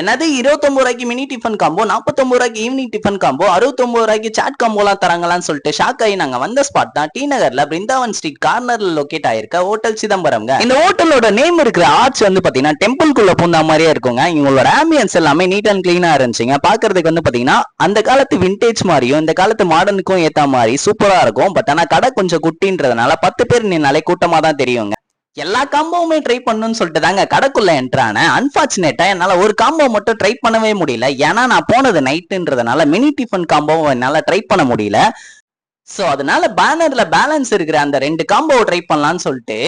என்னது இருபத்தொன்பது ரூபாய்க்கு மினி டிஃபன் காம்போ நாற்பத்தொம்பது ரூபாய்க்கு ஈவினிங் டிஃபன் காம்போ அறுபத்தொம்பது ரூபாய்க்கு சாட் காம்போலாம் தராங்களான்னு சொல்லிட்டு ஷாக் ஆகி நாங்க வந்த ஸ்பாட் தான் டி நகர்ல பிருந்தாவன் ஸ்ட்ரீட் கார்னர்ல லொகேட் ஆயிருக்க ஹோட்டல் சிதம்பரம்ங்க. இந்த ஹோட்டலோட நேம் இருக்கிற ஆர்ச் வந்து பாத்தீங்கன்னா டெம்பிள்குள்ள பூந்தா மாதிரியே இருக்குங்க. இவங்களோட ஆம்பியன்ஸ் எல்லாமே நீட் அண்ட் கிளீனா இருந்துச்சுங்க. பாக்குறதுக்கு வந்து பாத்தீங்கன்னா அந்த காலத்து விண்டேஜ் மாதிரியும் இந்த காலத்து மாடர்னுக்கும் ஏத்த மாதிரி சூப்பரா இருக்கும். பட் ஆனா கடை கொஞ்சம் குட்டின்றதுனால பத்து பேர் நின்னாலே கூட்டமா தான் தெரியுங்க. எல்லா காம்போவுமே ட்ரை பண்ணுன்னு சொல்லிட்டு தாங்க கடைக்குள்ள என்ட்ரான அன்பார்ச்சுனேட்டா என்னால ஒரு காம்போ மட்டும் ட்ரை பண்ணவே முடியல. ஏன்னா நான் போனது நைட்டுன்றதுனால மினி டிஃபன் காம்போ என்னால ட்ரை பண்ண முடியல. சோ அதனால பேனர்ல பேலன்ஸ் இருக்கிற அந்த ரெண்டு காம்போவை ட்ரை பண்ணலாம்னு சொல்லிட்டு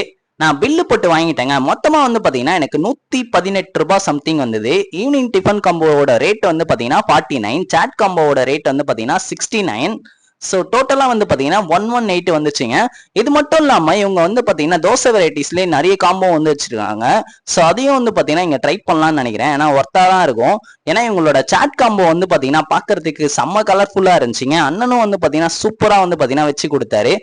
நான் பில்லு போட்டு வாங்கிட்டேங்க. மொத்தமா வந்து பாத்தீங்கன்னா எனக்கு நூத்தி பதினெட்டு ரூபாய் சம்திங் வந்தது. ஈவினிங் டிஃபன் காம்போவோட ரேட் வந்து பாத்தீங்கன்னா ஃபார்ட்டி நைன் சாட் காம்போவோட ரேட் வந்து பாத்தீங்கன்னா சிக்ஸ்டி நைன் ஸோ டோட்டலாக வந்து பார்த்தீங்கன்னா ஒன் ஒன் எயிட் வந்துச்சுங்க. இது மட்டும் இல்லாமல் இவங்க வந்து பார்த்தீங்கன்னா தோசை வெரைட்டிஸ்லேயே நிறைய காம்போ வந்து வச்சுருக்காங்க. ஸோ அதையும் வந்து பார்த்தீங்கன்னா இங்கே ட்ரை பண்ணலாம்னு நினைக்கிறேன். ஏன்னா ஒர்த்தாக தான் இருக்கும். ஏன்னா இவங்களோட சாட் காம்போ வந்து பார்த்தீங்கன்னா பார்க்கறதுக்கு செம்ம கலர்ஃபுல்லாக இருந்துச்சுங்க. அண்ணனும் வந்து பார்த்தீங்கன்னா சூப்பராக வந்து பார்த்தீங்கன்னா வச்சு கொடுத்தாரு.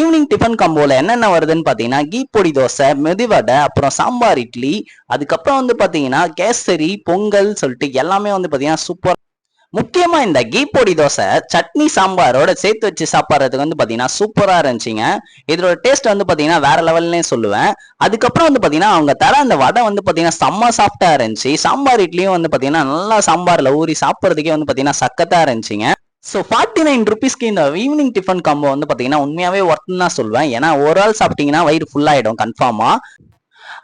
ஈவினிங் டிஃபன் காம்போவில் என்னென்ன வருதுன்னு பார்த்தீங்கன்னா கீ பொடி தோசை மெதுவடை அப்புறம் சாம்பார் இட்லி அதுக்கப்புறம் வந்து பார்த்தீங்கன்னா கேசரி பொங்கல் சொல்லிட்டு எல்லாமே வந்து பார்த்தீங்கன்னா சூப்பர் முக்கியமா இந்த கீ பொடி தோசை சட்னி சாம்பாரோட சேர்த்து வச்சு சாப்பிட்றதுக்கு வந்து பாத்தீங்கன்னா சூப்பரா இருந்துச்சுங்க. இதோட டேஸ்ட் வந்து பாத்தீங்கன்னா வேற லெவல்லே சொல்லுவேன். அதுக்கப்புறம் வந்து பாத்தீங்கன்னா அவங்க தர அந்த வடை வந்து பாத்தீங்கன்னா செம்ம சாஃப்டா இருந்துச்சு. சாம்பார் இட்லியும் வந்து பாத்தீங்கன்னா நல்லா சாம்பார்ல ஊறி சாப்பிட்றதுக்கே வந்து பாத்தீங்கன்னா சக்கத்தா இருந்துச்சுங்க. ஸோ ஃபார்ட்டி நைன் ருபீஸ்க்கு இந்த ஈவினிங் டிஃபன் காம்போ வந்து பார்த்தீங்கன்னா உண்மையாகவே ஒர்த்துன்னு தான் சொல்லுவேன் ஏன்னா ஒரு ஆள் சாப்பிட்டீங்கன்னா வயிறு ஃபுல்லாகிடும் கன்ஃபார்மாக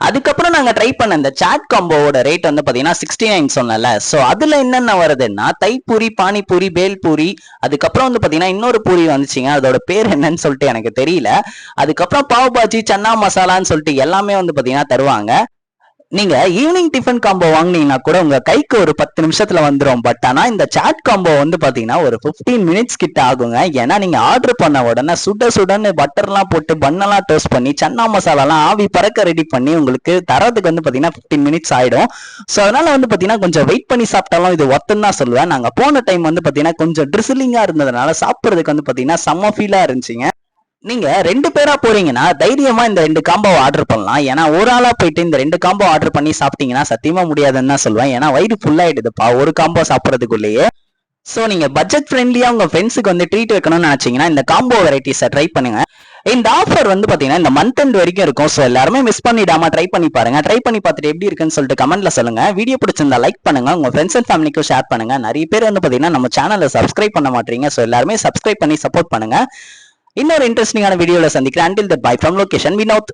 அதுக்கப்புறம் நாங்க ட்ரை பண்ண இந்த சாட் காம்போவோட ரேட் வந்து பாத்தீங்கன்னா சிக்ஸ்டி நைன் சொன்னல சோ அதுல என்னென்ன வருதுன்னா தைப்பூரி பானிபூரி பேல்பூரி அதுக்கப்புறம் வந்து பாத்தீங்கன்னா இன்னொரு பூரி வந்துச்சுங்க. அதோட பேர் என்னன்னு சொல்லிட்டு எனக்கு தெரியல. அதுக்கப்புறம் பாவ் பாஜி சன்னா மசாலான்னு சொல்லிட்டு எல்லாமே வந்து பாத்தீங்கன்னா தருவாங்க. நீங்க ஈவினிங் டிஃபன் காம்போ வாங்குனீங்கன்னா கூட உங்க கைக்கு ஒரு பத்து நிமிஷத்துல வந்துரும். பட் ஆனா இந்த சாட் காம்போ வந்து பாத்தீங்கன்னா ஒரு 15 மினிட்ஸ் கிட்ட ஆகுங்க. ஏன்னா நீங்க ஆர்டர் பண்ண உடனே சுட சுடன்னு பட்டர்லாம் போட்டு பண்ணெல்லாம் டோஸ்ட் பண்ணி சன்னா மசாலாலாம் ஆவி பறக்க ரெடி பண்ணி உங்களுக்கு தரதுக்கு வந்து பாத்தீங்கன்னா 15 மினிட்ஸ் ஆயிடும். ஸோ அதனால வந்து பாத்தீங்கன்னா கொஞ்சம் வெயிட் பண்ணி சாப்பிட்டாலும் இது ஒத்துன்னு தான் சொல்லுவேன். நாங்க போன டைம் வந்து பாத்தீங்கன்னா கொஞ்சம் ட்ரிசிலிங்கா இருந்ததுனால சாப்பிட்றதுக்கு வந்து பாத்தீங்கன்னா செம்ம ஃபீலா இருந்துச்சுங்க. நீங்க ரெண்டு பேரா போறீங்கன்னா தைரியமா இந்த ரெண்டு காம்போ ஆர்டர் பண்ணலாம். ஏன்னா ஒரு ஆளா போயிட்டு இந்த ரெண்டு காம்போ ஆர்டர் பண்ணி சாப்பிட்டீங்கன்னா சத்தியமா முடியாதுன்னு தான் சொல்லுவேன். ஏன்னா வயிறு ஃபுல்லாயிடுதுப்பா ஒரு காம்போ சாப்பிட்றதுக்குள்ளேயே. ஸோ நீங்க பட்ஜெட் ஃப்ரெண்ட்லியா உங்க ஃப்ரெண்ட்ஸுக்கு வந்து ட்ரீட் வைக்கணும்னு நினைச்சீங்கன்னா இந்த காம்போ வெரைட்டிஸை ட்ரை பண்ணுங்க. இந்த ஆஃபர் வந்து பாத்தீங்கன்னா இந்த மந்த் எண்ட் வரைக்கும் இருக்கும். ஸோ எல்லாருமே மிஸ் பண்ணிடாம ட்ரை பண்ணி பாருங்க. ட்ரை பண்ணி பார்த்துட்டு எப்படி இருக்குன்னு சொல்லிட்டு கமெண்ட்ல சொல்லுங்க. வீடியோ பிடிச்சிருந்தா லைக் பண்ணுங்க. உங்க ஃப்ரெண்ட்ஸ் அண்ட் ஃபேமிலிக்கும் ஷேர் பண்ணுங்க. நிறைய பேர் வந்து பாத்தீங்கன்னா நம்ம சேனலை சப்ஸ்கிரைப் பண்ண மாட்டீங்க. ஸோ எல்லாருமே சப்ஸ்கிரைப் பண்ணி சப்போர்ட் பண்ணுங்க. இன்னொரு இன்ட்ரெஸ்டிங்கான வீடியோவில் சந்திக்கிறேன். Until then bye from location Vinod